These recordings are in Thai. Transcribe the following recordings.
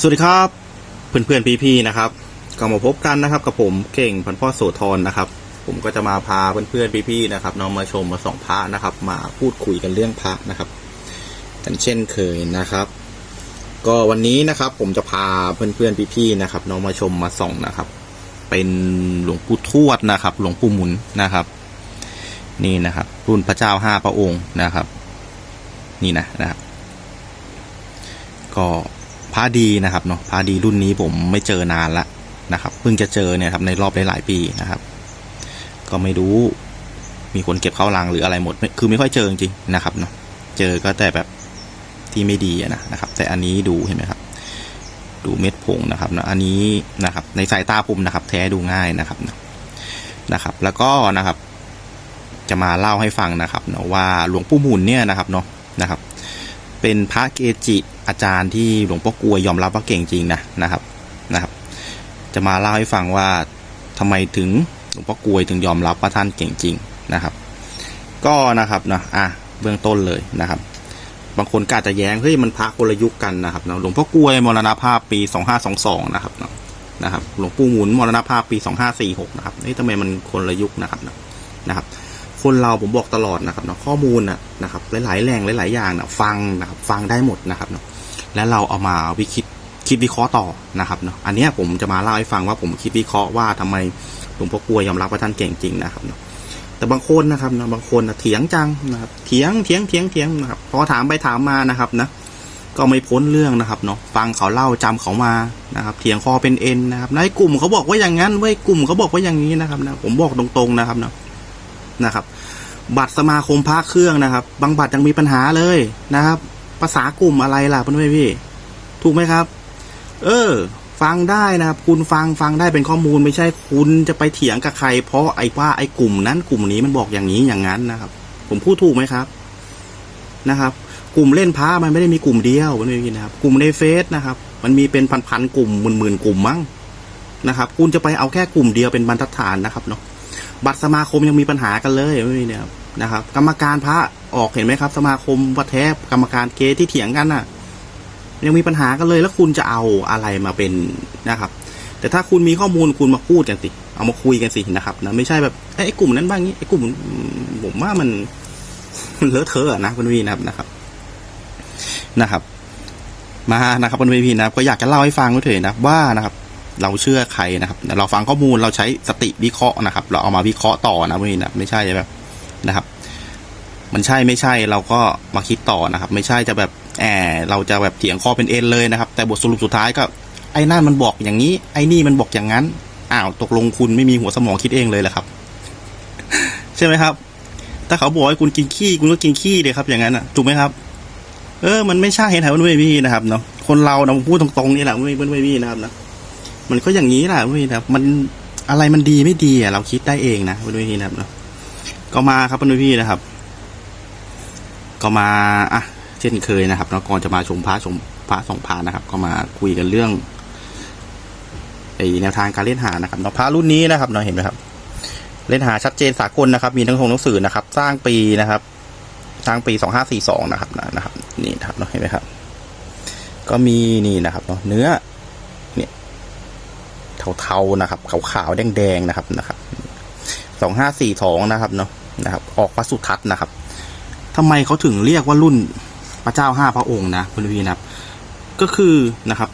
สวัสดีครับ เพื่อนเพื่อนพี่พี่นะครับก็มาพบกันนะครับกับผมเก่งพันพ่อโสธรนะครับ ผมก็จะมาพาเพื่อนเพื่อนพี่พี่นะครับน้องมาชมมาส่องพระนะครับ มาพูดคุยกันเรื่องพระนะครับกันเช่นเคยนะครับ ก็วันนี้นะครับ ผมจะพาเพื่อนเพื่อนพี่พี่นะครับน้องมาชมมาส่องนะครับ เป็นหลวงปู่ทวดนะครับ หลวงปู่หมุนนะครับ นี่นะครับ รุ่นพระเจ้าห้าพระองค์นะครับ นี่นะนะครับก็ พระดีนะครับเนาะพระดีรุ่นนี้ผมไม่เจอนานละนะครับ เพิ่งจะเจอเนี่ยครับในรอบหลายๆปีนะครับ ก็ไม่รู้มีคนเก็บเข้ารังหรืออะไรหมด คือไม่ค่อยเจอจริงๆนะครับเนาะเจอก็แต่แบบที่ไม่ดีนะนะครับ แต่อันนี้ดูเห็นไหมครับ ดูเม็ดผงนะครับนะอันนี้นะครับ ในสายตาผมนะครับ แท้ดูง่ายนะครับนะนะครับ แล้วก็นะครับ จะมาเล่าให้ฟังนะครับเนาะว่าหลวงปู่หมุนเนี่ยนะครับเนาะนะครับ เป็นพระเกจิ อาจารย์ที่หลวงพ่อกลวยยอมรับว่าเก่งจริงนะนะครับนะครับ จะมาเล่าให้ฟังว่าทำไมถึงหลวงพ่อกลวยถึงยอมรับว่าท่านเก่งจริงนะครับ ก็นะครับนะอะเบื้องต้นเลยนะครับ บางคนก็อาจจะแย้งเฮ้ยมันพระคนละยุคกันนะครับเนาะหลวงพ่อกลวยมรณภาพปี 2522 นะครับเนาะนะครับหลวงปู่หมุนมรณภาพปี 2546 นะครับเฮ้ยทำไมมันคนละยุคนะครับเนาะนะครับคนเราผมบอกตลอดนะครับเนาะข้อมูลนะนะครับหลายๆแหล่งหลาย ๆ อย่างนะฟังนะครับฟังได้หมดนะครับเนาะ แล้วเราเอามาวิคิดคิดวิเคราะห์ต่อนะครับเนาะอันนี้ผมจะมาเล่าให้ฟังว่าผมคิดวิเคราะห์ว่าทำไมหลวงพ่อกลวยยอมรับว่าท่านเก่งจริงนะครับเนาะแต่บางคนนะครับนะบางคนนะเถียงจังนะครับเถียงเถียงเถียงเถียงนะครับพอถามไปถามมานะครับนะก็ไม่พ้นเรื่องนะครับเนาะฟังเขาเล่าจำเขามานะครับเถียงคอเป็นเอ็นนะครับในกลุ่มเขาบอกว่าอย่างนั้นเว้ยกลุ่มเขาบอกว่าอย่างนี้นะครับนะผมบอกตรงๆนะครับเนาะนะครับ บัตรสมาคมพระเครื่องนะครับ บางบัตรยังมีปัญหาเลยนะครับ ภาษากลุ่มอะไรล่ะเพื่อนพี่ ถูกไหมครับ เออ ฟังได้นะครับ คุณฟังฟังได้เป็นข้อมูลไม่ใช่คุณจะไปเถียงกับใคร เพราะไอ้ว่าไอ้กลุ่มนั้นกลุ่มนี้มันบอกอย่างนี้อย่างนั้นนะครับ ผมพูดถูกไหมครับนะครับ กลุ่มเล่นพระมันไม่ได้มีกลุ่มเดียวพ่อนๆพี่นะครับ กลุ่มในเฟซนะครับ มันมีเป็นพันๆกลุ่มหมื่นๆกลุ่มมั้งนะครับ คุณจะไปเอาแค่กลุ่มเดียวเป็นบรรทัดฐานนะครับเนาะบัตรสมาคมยังมีปัญหากันเลยไม่มีเนี่ยนะครับ กรรมการพระ ออกเห็นไหมครับ สมาคมวัดแท้กรรมการเกที่เถียงกันน่ะ ยังมีปัญหากันเลยแล้วคุณจะเอาอะไรมาเป็นนะครับ แต่ถ้าคุณมีข้อมูลคุณมาพูดกันสิ เอามาคุยกันสินะครับนะไม่ใช่แบบไอ้กลุ่มนั้นบ้างนี้ไอ้กลุ่มผมว่ามันมันเลอะเทอะนะคุณวีนะครับนะครับนะครับ มานะครับคุณวีนะครับก็อยากจะเล่าให้ฟังก็เถอะนะว่านะครับ เราเชื่อใครนะครับ เราฟังข้อมูลเราใช้สติวิเคราะห์นะครับ เราเอามาวิเคราะห์ต่อนะพี่นะไม่ใช่แบบนะครับ มันใช่ไม่ใช่เราก็มาคิดต่อนะครับ ไม่ใช่จะแบบแอบเราจะแบบเถียงข้อเป็นเอ็นเลยนะครับ แต่บทสรุปสุดท้ายก็ไอ้นั่นมันบอกอย่างนี้ ไอ้นี่มันบอกอย่างนั้นอ้าวตกลงคุณไม่มีหัวสมองคิดเองเลยเหรอครับ ใช่ไหมครับ ถ้าเขาบอกให้คุณกินขี้คุณก็กินขี้เลยครับอย่างนั้นอะถูกไหมครับ เออ มันไม่ใช่แถวนู้นไม่พี่นะครับเนาะคนเราเนาะพูดตรงๆนี่แหละไม่ไม่ไม่พี่นะครับนะมันก็อย่างนี้แหละเว้ยนะครับมันอะไรมันดีไม่ดีอะเราคิดได้เองนะเพื่อนพี่นะครับเนาะก็มาครับเพื่อนพี่นะครับ ก็มาอะเช่นเคยนะครับนะก่อนจะมาชมพระชมพระสองพานะครับ ก็มาคุยกันเรื่องไอแนวทางการเล่นหานะครับเนาะพระรุ่นนี้นะครับเนาะเห็นไหมครับ เล่นหาชัดเจนสากลนะครับ มีทั้งทงหนังสือนะครับ สร้างปีนะครับ สร้างปีสองห้าสี่สองนะครับนะครับ นี่นะครับเนาะเห็นไหมครับ ก็มีนี่นะครับเนาะเนื้อเนี่ยเทาๆนะครับ ขาวๆแดงๆนะครับนะครับสองห้าสี่สองนะครับเนาะนะครับ ออกวัดสุทัศน์นะครับ ทำไมเขาถึงเรียกว่ารุ่นพระเจ้าห้าพระองค์นะคุณพี่นะครับ ก็คือนะครับ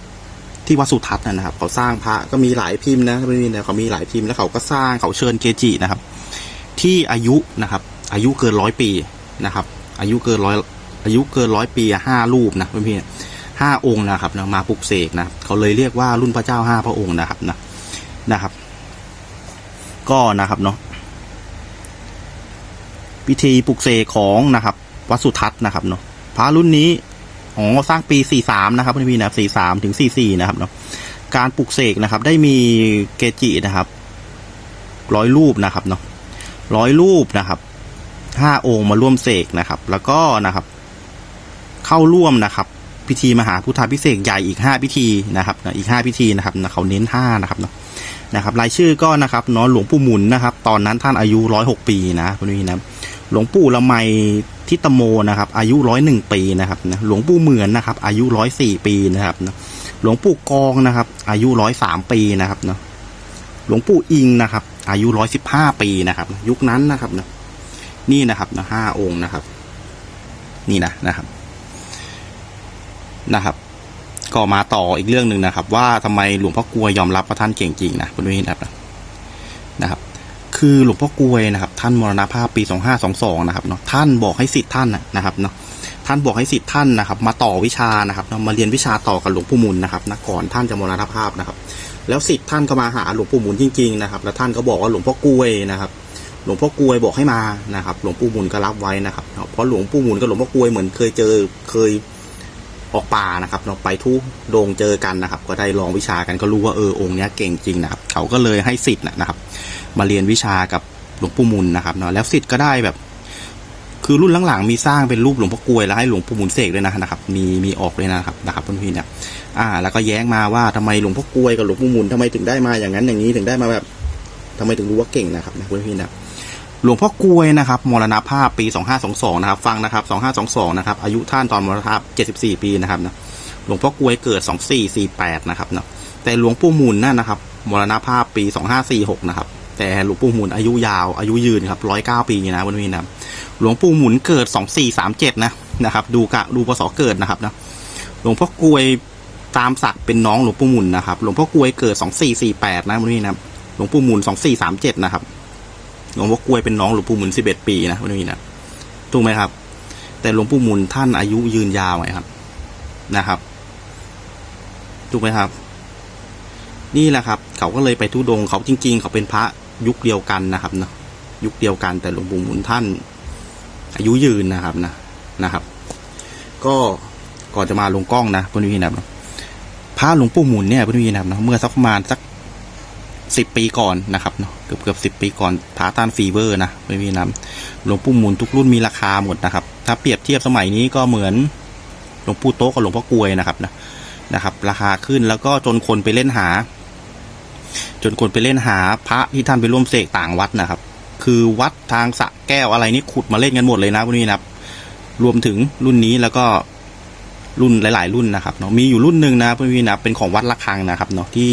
ที่วัดสุทัศน์นะครับ เขาสร้างพระก็มีหลายพิมพ์นะคุณพี่นะเขามีหลายพิมพ์แล้วเขาก็สร้างเขาเชิญเกจินะครับ ที่อายุนะครับ อายุเกินร้อยปีนะครับ อายุเกินร้อยอายุเกินร้อยปีห้ารูปนะคุณพี่ห้าองค์นะครับนะมาปลุกเสกนะเขาเลยเรียกว่ารุ่นพระเจ้าห้าพระองค์นะครับนะนะครับ ก็นะครับเนาะ พิธีปลุกเสกของนะครับวัดสุทัศน์นะครับเนาะพระรุ่นนี้อ๋อสร้างปี 43 นะครับพี่นะ43 ถึง 44 นะครับเนาะการปลุกเสกนะครับ ได้มีเกจินะครับร้อยรูปนะครับเนาะร้อยรูปนะครับห้าองค์มาร่วมเสกนะครับ แล้วก็นะครับ เข้าร่วมนะครับ พิธีมหาพุทธาพิเศษใหญ่อีกห้าพิธีนะครับนะอีกห้าพิธีนะครับนะเขาเน้นห้านะครับเนาะนะครับ รายชื่อก็นะครับเนาะหลวงปู่หมุนนะครับ ตอนนั้นท่านอายุร้อยหกปีนะคุณพี่นะ หลวงปู่ละไมทิตโมนะครับ อายุร้อยหนึ่งปีนะครับนะหลวงปู่เหมือนนะครับ อายุร้อยสี่ปีนะครับนะหลวงปู่กองนะครับ อายุร้อยสามปีนะครับเนาะหลวงปู่อิงนะครับ อายุร้อยสิบห้าปีนะครับ ยุคนั้นนะครับเนาะนี่นะครับนะห้าองค์นะครับ นี่นะนะครับนะครับ ก็มาต่ออีกเรื่องหนึ่งนะครับ ว่าทำไมหลวงพ่อกลวยยอมรับว่าท่านเก่งจริงนะคุณวินครับนะครับ คือหลวงพ่อกลวยนะครับ ท่านมรณภาพปีสองห้าสองสองนะครับเนาะท่านบอกให้สิทธิ์ท่านนะครับเนาะท่านบอกให้สิทธิ์ท่านนะครับ มาต่อวิชานะครับเนาะมาเรียนวิชาต่อกับหลวงปู่มุนนะครับนะก่อนท่านจะมรณภาพนะครับ แล้วสิทธิ์ท่านก็มาหาหลวงปู่มุนจริงๆนะครับ แล้วท่านก็บอกว่าหลวงพ่อกลวยนะครับหลวงพ่อกลวยบอกให้มานะครับ หลวงปู่มุนก็รับไว้นะครับเนาะเพราะหลวงปู่มุนกับหลวงพ่อกลวยเหมือนเคยเจอเคย ออกป่านะครับเราไปทุโดงเจอกันนะครับ ก็ได้ลองวิชากันก็รู้ว่าเออองค์เนี้ยเก่งจริงนะครับ เขาก็เลยให้สิทธิ์นะครับ มาเรียนวิชากับหลวงปู่มุนนะครับเนาะแล้วสิทธิ์ก็ได้แบบ คือรุ่นหลังๆมีสร้างเป็นรูปหลวงพ่อกลวยแล้วให้หลวงปู่มุนเสกด้วยนะนะครับ มีมีออกเลยนะครับนะครับเพื่อนๆเนี่ยอ่า แล้วก็แย้งมาว่าทำไมหลวงพ่อกลวยกับหลวงปู่มุนทำไมถึงได้มาอย่างนั้นอย่างนี้ถึงได้มาแบบทำไมถึงรู้ว่าเก่งนะครับนะเพื่อนๆนะ หลวงพ่อกวยนะครับมรณภาพปี 2522 นะครับ ฟังนะครับ 2522 นะครับ อายุท่านตอนมรณภาพ 74 ปีนะครับนะหลวงพ่อกวยเกิด 2448 นะครับเนาะแต่หลวงปู่มูลนั่นนะครับมรณภาพปี 2546 นะครับ แต่หลวงปู่มูลอายุยาวอายุยืนครับ109ปีนะวันนี้นะหลวงปู่หมุนเกิด2437นะนะครับ ดูกะดูปศเกิดนะครับนะหลวงพ่อกวยตามศักดิ์เป็นน้องหลวงปู่หมุนนะครับ หลวงพ่อกวยเกิด2448นะวันนี้นะหลวงปู่หมุน2437นะครับ หลวงพ่อกล้วยเป็นน้องหลวงปู่หมุนสิบเอ็ดปีนะวันนี้นะถูกไหมครับ แต่หลวงปู่หมุนท่านอายุยืนยาวไงครับนะครับถูกไหมครับ นี่แหละครับ เขาก็เลยไปทุดงเขาจริง ๆ เขาเป็นพระยุคเดียวกันนะครับเนาะยุคเดียวกันแต่หลวงปู่หมุนท่าน อายุยืนนะครับนะนะครับ ก็ก่อนจะมาลงกล้องนะเพื่อนพี่นะพระหลวงปู่หมุนเนี่ยเพื่อนพี่นะเมื่อสักประมาณสัก สิบปีก่อนนะครับเนาะเกือบเกือบสิบปีก่อนพาต้านฟีเวอร์นะไม่มีน้ำหลวงปู่มุนทุกรุ่นมีราคาหมดนะครับ ถ้าเปรียบเทียบสมัยนี้ก็เหมือนหลวงปู่โต๊ะกับหลวงพ่อกลวยนะครับนะนะครับ ราคาขึ้นแล้วก็จนคนไปเล่นหา จนคนไปเล่นหาพระที่ท่านไปร่วมเสกต่างวัดนะครับ คือวัดทางสะแก้วอะไรนี่ขุดมาเล่นกันหมดเลยนะพวกนี้นะครับ รวมถึงรุ่นนี้แล้วก็รุ่นหลาย ๆ รุ่นนะครับเนาะมีอยู่รุ่นหนึ่งนะพวกนี้นะเป็นของวัดละคังนะครับเนาะที่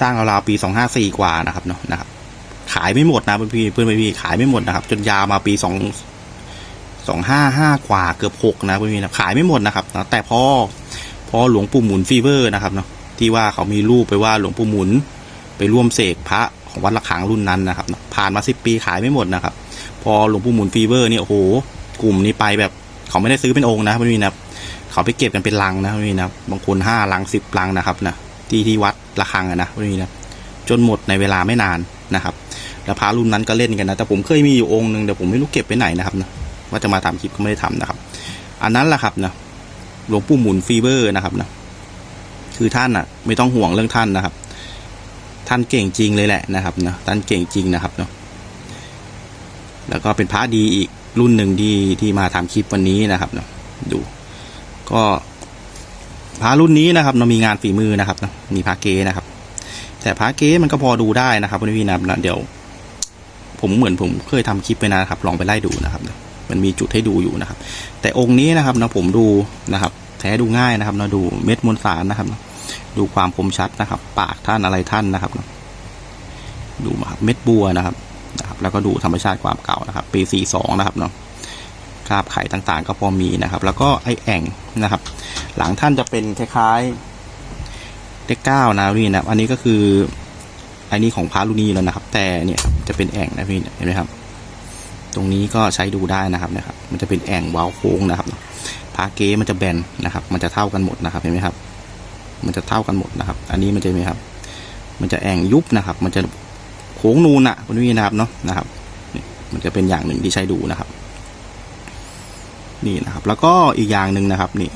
สร้างราวๆปีสองห้าสี่กว่านะครับเนาะนะครับ ขายไม่หมดนะเพื่อนพี่เพื่อนพี่ขายไม่หมดนะครับ จนยาวมาปีสองสองห้าห้ากว่าเกือบหกนะเพื่อนพี่นะขายไม่หมดนะครับนะแต่พอพอหลวงปู่หมุนฟีเวอร์นะครับเนาะที่ว่าเขามีรูปไปว่าหลวงปู่หมุนไปร่วมเสกพระของวัดละคังรุ่นนั้นนะครับผ่านมาสิบปีขายไม่หมดนะครับ พอหลวงปู่หมุนฟีเวอร์เนี่ยโอ้โหกลุ่มนี้ไปแบบเขาไม่ได้ซื้อเป็นองค์นะเพื่อนพี่นะเขาไปเก็บกันเป็นลังนะเพื่อนพี่นะบางคนห้าลังสิบลังนะครับนะ ที่ที่วัดระฆังอะนะพวกนี้นะจนหมดในเวลาไม่นานนะครับ แล้วพระรุ่นนั้นก็เล่นกันนะแต่ผมเคยมีอยู่องค์หนึ่งแต่ผมไม่รู้เก็บไปไหนนะครับนะว่าจะมาทำคลิปก็ไม่ได้ทำนะครับ อันนั้นแหละครับนะหลวงปู่หมุนฟีเวอร์นะครับนะคือท่านอะ ไม่ต้องห่วงเรื่องท่านนะครับ ท่านเก่งจริงเลยแหละนะครับนะท่านเก่งจริงนะครับเนาะแล้วก็เป็นพระดีอีกรุ่นหนึ่งที่ที่มาทำคลิปวันนี้นะครับเนาะดู ก็ พระรุ่นนี้นะครับเรามีงานฝีมือนะครับมีพระเกนะครับ แต่พระเกมันก็พอดูได้นะครับพี่พี่นะเดี๋ยว ผมเหมือนผมเคยทำคลิปไปนะครับ ลองไปไล่ดูนะครับ มันมีจุดให้ดูอยู่นะครับ แต่องค์นี้นะครับนะผมดูนะครับ แท้ดูง่ายนะครับนะดูเม็ดมวลสารนะครับ ดูความคมชัดนะครับ ปากท่านอะไรท่านนะครับ ดูมาครับเม็ดบัวนะครับนะครับ แล้วก็ดูธรรมชาติความเก่านะครับ ปีสี่สองนะครับเนาะ คราบไข่ต่างๆ ก็พอมีนะครับ แล้วก็ไอแอ่งนะครับ หลังท่านจะเป็นคล้ายๆเลขเก้านะพี่นะอันนี้ก็คืออันนี้ของพระลูนีแล้วนะครับ แต่เนี่ยจะเป็นแอ่งนะพี่เห็นไหมครับ ตรงนี้ก็ใช้ดูได้นะครับนะครับ มันจะเป็นแอ่งวาวโค้งนะครับพระเกมันจะแบนนะครับ มันจะเท่ากันหมดนะครับเห็นไหมครับ มันจะเท่ากันหมดนะครับ อันนี้มันจะไหมครับ มันจะแอ่งยุบนะครับ มันจะโค้งนูนอะคุณพี่นะครับเนาะนะครับ มันจะเป็นอย่างหนึ่งที่ใช้ดูนะครับ นี่นะครับ แล้วก็อีกอย่างหนึ่งนะครับ นี่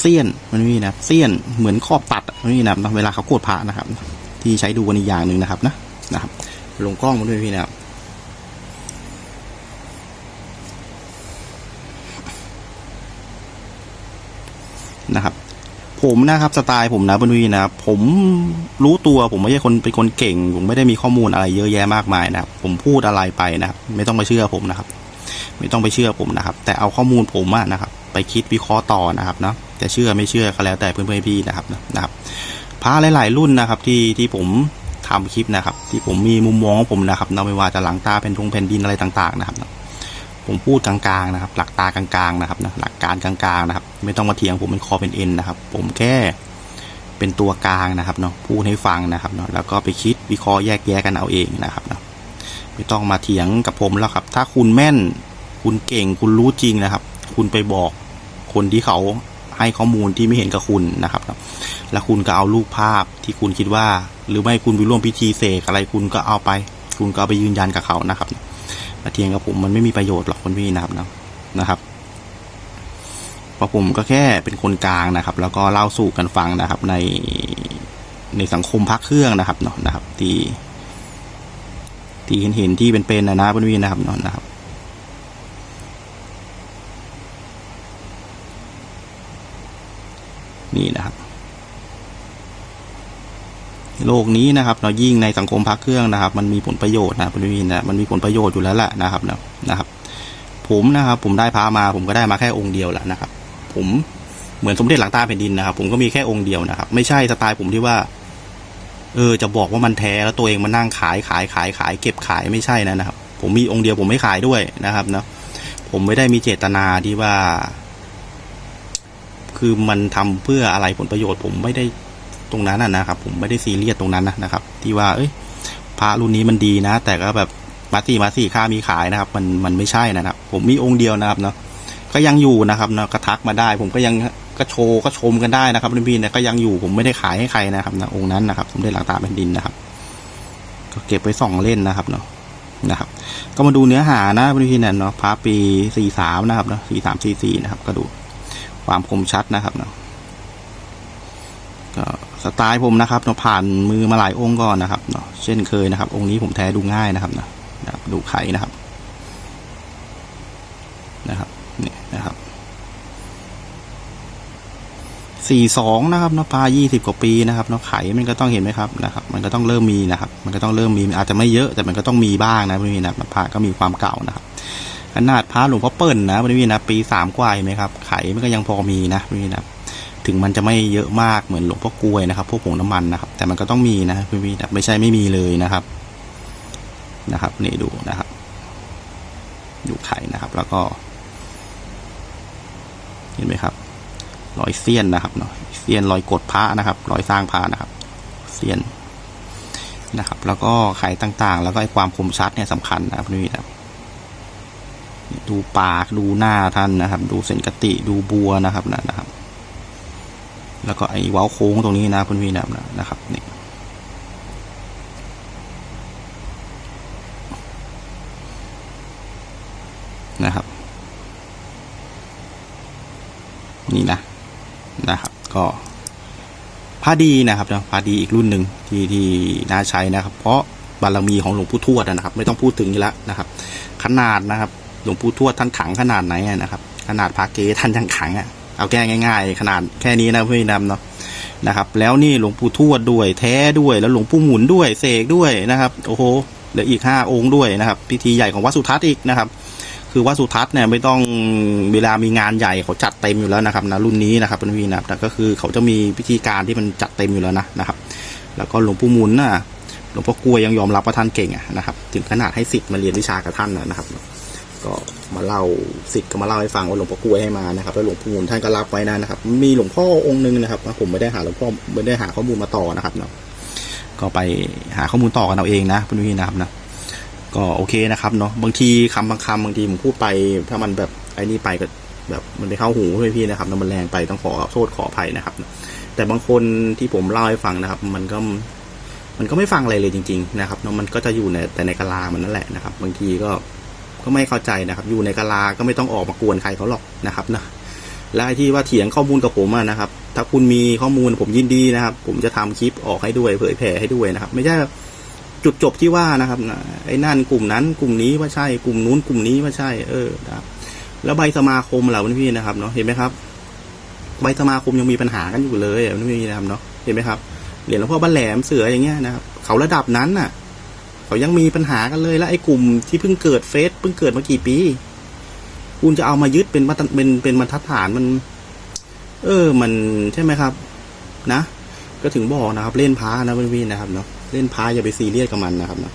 เสี้ยนมันมีนะเสี้ยนเหมือนขอบตัดอะมันมีนะครับเวลาเขาโกดพระนะครับ ที่ใช้ดูกันอีกอย่างหนึ่งนะครับนะนะครับ ลงกล้องมาด้วยพี่นะครับนะครับ ผมนะครับสไตล์ผมนะเพื่อนพี่นะผมรู้ตัวผมไม่ใช่คนเป็นคนเก่ง ผมไม่ได้มีข้อมูลอะไรเยอะแยะมากมายนะครับผมพูดอะไรไปนะไม่ต้องไปเชื่อผมนะครับ ไม่ต้องไปเชื่อผมนะครับ แต่เอาข้อมูลผมอะนะครับ ไปคิดวิเคราะห์ต่อนะครับเนาะแต่เชื่อไม่เชื่อก็แล้วแต่เพื่อนๆพี่นะครับนะครับพระหลาย ๆ รุ่นนะครับที่ที่ผมทำคลิปนะครับ ที่ผมมีมุมมองของผมนะครับเนาะไม่ว่าจะหลังตาเป็นทงแผ่นดินอะไรต่าง ๆ นะครับ ผมพูดกลางๆนะครับ หลักตากลางๆนะครับนะหลักการกลางๆนะครับ ไม่ต้องมาเถียงผมเป็นคอเป็นเอ็นนะครับ ผมแค่เป็นตัวกลางนะครับเนาะพูดให้ฟังนะครับเนาะแล้วก็ไปคิดวิเคราะห์แยกแยะกันเอาเองนะครับเนาะไม่ต้องมาเถียงกับผมแล้วครับ ถ้าคุณแม่น คุณเก่งคุณรู้จริงนะครับ คุณไปบอกคนที่เขาให้ข้อมูลที่ไม่เห็นกับคุณนะครับ แล้วคุณก็เอารูปภาพที่คุณคิดว่า หรือไม่คุณไปร่วมพิธีเสกอะไรคุณก็เอาไป คุณก็เอาไปยืนยันกับเขานะครับมาเทียงกับผมมันไม่มีประโยชน์หรอกคุณพี่นะครับนะนะครับเพราะผมก็แค่เป็นคนกลางนะครับ แล้วก็เล่าสู่กันฟังนะครับ ในในสังคมพักเครื่องนะครับเนาะนะครับ ที่ ที่เห็นเห็นที่เป็นๆนนะนะคุณพี่นะครับเนาะนะครับ นี่นะครับโลกนี้นะครับเรายิ่งในสังคมพักเครื่องนะครับ มันมีผลประโยชน์นะคุณวินนะมันมีผลประโยชน์อยู่แล้วแหละนะครับนะนะครับ ผมนะครับ ผมได้พามา ผมก็ได้มาแค่องค์เดียวแหละนะครับ ผมเหมือนสมเด็จหลังตาแผ่นดินนะครับ ผมก็มีแค่องค์เดียวนะครับ ไม่ใช่สไตล์ผมที่ว่า เออ จะบอกว่ามันแท้แล้วตัวเองมานั่งขายขายขายขาย เก็บขายไม่ใช่นะนะครับ ผมมีองค์เดียวผมไม่ขายด้วยนะครับเนาะผมไม่ได้มีเจตนาที่ว่า คือมันทำเพื่ออะไรผลประโยชน์ ผมไม่ได้ตรงนั้นนะครับ ผมไม่ได้ซีเรียสตรงนั้นนะนะครับ ที่ว่า เอ้ยพระรุ่นนี้มันดีนะ แต่ก็แบบมาสี่มาสี่ค่ามีขายนะครับ มันมันไม่ใช่นะครับ ผมมีองค์เดียวนะครับเนาะก็ยังอยู่นะครับเนาะก็ทักมาได้ ผมก็ยังก็โชว์ก็ชมกันได้นะครับพี่ๆเนี่ยก็ยังอยู่ผมไม่ได้ขายให้ใครนะครับนะองค์นั้นนะครับผมได้หลังตาแผ่นดินนะครับ ก็เก็บไว้ส่องเล่นนะครับเนาะนะครับ ก็มาดูเนื้อหานะพี่ๆเนี่ยเนาะพระปีสี่สามนะครับเนาะสี่สามสี่สี่นะครับ ก็ดู ความคมชัดนะครับเนาะก็สไตล์ผมนะครับเนาะผ่านมือมาหลายองค์ก่อนนะครับเนาะเช่นเคยนะครับ องค์นี้ผมแท้ดูง่ายนะครับเนาะนะครับดูไข่นะครับ นะครับนี่นะครับสี่สองนะครับเนาะปลายี่สิบกว่าปีนะครับเนาะไข่มันก็ต้องเห็นไหมครับนะครับ มันก็ต้องเริ่มมีนะครับ มันก็ต้องเริ่มมีอาจจะไม่เยอะแต่มันก็ต้องมีบ้างนะพี่นะครับพระก็มีความเก่านะครับ ขนาดพระหลวงพ่อเปิ้ลนะพี่นะปีสามกว่าไหมครับไข่มันก็ยังพอมีนะพี่นะถึงมันจะไม่เยอะมากเหมือนหลวงพ่อกลวยนะครับพวกผงน้ำมันนะครับ แต่มันก็ต้องมีนะพี่นะไม่ใช่ไม่มีเลยนะครับ นะครับนี่ดูนะครับดูไข่นะครับ แล้วก็ เห็นไหมครับรอยเสี้ยนนะครับเนาะเสี้ยนรอยกดพระนะครับรอยสร้างพระนะครับ เสี้ยนนะครับ แล้วก็ไข่ต่างๆ แล้วก็ไอ้ความคมชัดเนี่ยสำคัญนะครับนี่นะครับ ดูปากดูหน้าท่านนะครับ ดูเส้นกติดูบัวนะครับนะนะครับ แล้วก็ไอ้เว้าโค้งตรงนี้นะเพื่อนพี่นะครับนะครับนี่นะครับ นี่นะนะครับ ก็พาดีนะครับนะพาดีอีกรุ่นหนึ่งที่ที่น่าใช้นะครับ เพราะบารมีของหลวงปู่ทวดนะครับ ไม่ต้องพูดถึงอยู่แล้วนะครับ ขนาดนะครับ หลวงปู่ทวดท่านขังขนาดไหนนะครับ ขนาดพาเกท่านยังขังอะเอาแก้ง่าย ๆ ขนาดแค่นี้นะพื่อนำเนาะนะครับ แล้วนี่หลวงปู่ทวดด้วยแท้ด้วยแล้วหลวงปู่หมุนด้วยเสกด้วยนะครับโอ้โหเหลืออีกห้าองค์ด้วยนะครับ พิธีใหญ่ของวัดสุทัศน์อีกนะครับ คือวัดสุทัศน์เนี่ยไม่ต้องเวลามีงานใหญ่เขาจัดเต็มอยู่แล้วนะครับนะรุ่นนี้นะครับเป็นพี่นะแต่ก็คือเขาจะมีพิธีการที่มันจัดเต็มอยู่แล้วนะนะครับ แล้วก็หลวงปู่หมุนน่ะหลวงพ่อกลวยยังยอมรับว่าท่านเก่งอะนะครับ ถึงขนาดให้สิทธิ์มาเรียนวิชากับท่านนะครับ ก็มาเล่าสิทธิ์ก็มาเล่าให้ฟังว่าหลวงพ่อกลวยให้มานะครับแล้วหลวงปู่หมุนท่านก็รับไว้นะนะครับ มีหลวงพ่อองค์หนึงนะครับผมไม่ได้หาหลวงพ่อไม่ได้หาข้อมูลมาต่อนะครับเนาะก็ไปหาข้อมูลต่อกันเอาเองนะพื่อนๆนะครับนะก็โอเคนะครับเนาะบางทีคำบางคำบางทีผมพูดไปถ้ามันแบบไอ้นี่ไปก็แบบมันไปเข้าหูพื่อนพี่นะครับแล้วมันแรงไปต้องขอโทษขออภัยนะครับ แต่บางคนที่ผมเล่าให้ฟังนะครับ มันก็มันก็ไม่ฟังอะไรเลยจริง ๆ นะครับเนาะมันก็จะอยู่ในแต่ในกะลามันนั่นแหละนะครับ บางทีก็ ก็ไม่เข้าใจนะครับ อยู่ในกะลาก็ไม่ต้องออกมากวนใครเขาหรอกนะครับนะและที่ว่าเถียงข้อมูลกับผมอะนะครับ ถ้าคุณมีข้อมูลผมยินดีนะครับ ผมจะทำคลิปออกให้ด้วย เผยแผ่ให้ด้วยนะครับ ไม่ใช่จุดจบที่ว่านะครับไอ้นั่นกลุ่มนั้น กลุ่มนี้ว่าใช่กลุ่มนู้นกลุ่มนี้ว่าใช่ เออนะครับแล้วใบสมาคมเหล่านี้พี่นะครับเนาะเห็นไหมครับ ใบสมาคมยังมีปัญหากันอยู่เลยอะนี่นะครับเนาะเห็นไหมครับเหรียญหลวงพ่อบ้านแหลมเสืออย่างเงี้ยนะครับ เขาระดับนั้นน่ะ เขายังมีปัญหากันเลยแล้วไอ้กลุ่มที่เพิ่งเกิดเฟซเพิ่งเกิดมากี่ปี คุณจะเอามายึดเป็นมาตรเป็นเป็นบรรทัดฐานมัน เออ มันใช่ไหมครับ นะ ก็ถึงบอกนะครับ เล่นพานะเพื่อนๆนะครับเนาะเล่นพาอย่าไปซีเรียสกับมันนะครับเนาะ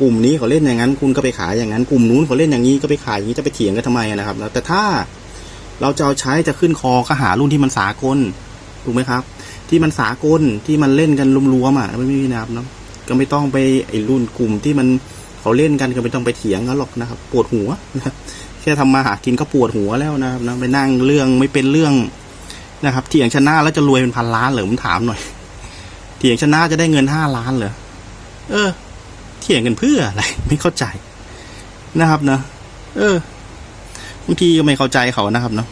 กลุ่มนี้เขาเล่นอย่างนั้น คุณก็ไปขายอย่างนั้น กลุ่มนู้นเขาเล่นอย่างนี้ก็ไปขายอย่างนี้จะไปเถียงกันทำไมนะครับแล้วแต่ถ้าเราจะเอาใช้จะขึ้นคอก็หารุ่นที่มันสากลถูกไหมครับ ที่มันสากลที่มันเล่นกันรวมๆอะไม่มีนะครับเนาะ ก็ไม่ต้องไปไอ้รุ่นกลุ่มที่มันเขาเล่นกันก็ไม่ต้องไปเถียงกันหรอกนะครับ ปวดหัวนะแค่ทำมาหากินก็ปวดหัวแล้วนะครับนะไปนั่งเรื่องไม่เป็นเรื่องนะครับเถียงชนะแล้วจะรวยเป็นพันล้านเหรอผมถามหน่อยเถียงชนะจะได้เงินห้าล้านเหรอเออ เถียงกันเพื่ออะไรไม่เข้าใจนะครับนะเออบางทีก็ไม่เข้าใจเขานะครับเนาะ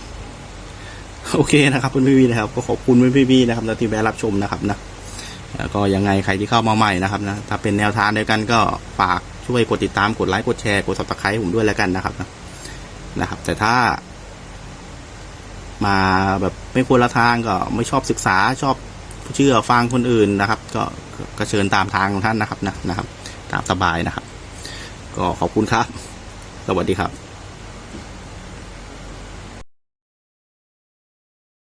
โอเคนะครับคุณพี่วีนะครับก็ขอบคุณพี่พี่วีนะครับที่แวะรับชมนะครับนะ แล้วก็ยังไงใครที่เข้ามาใหม่นะครับนะถ้าเป็นแนวทางเดียวกันก็ฝากช่วยกดติดตามกดไลค์กดแชร์กด subscribe ให้ผมด้วยแล้วกันนะครับนะนะครับ แต่ถ้า มาแบบไม่ควรละทางก็ไม่ชอบศึกษาชอบเชื่อฟังคนอื่นนะครับ ก็ก็ก็เชิญตามทางของท่านนะครับนะนะครับ ตามสบายนะครับ ก็ขอบคุณครับ สวัสดีครับ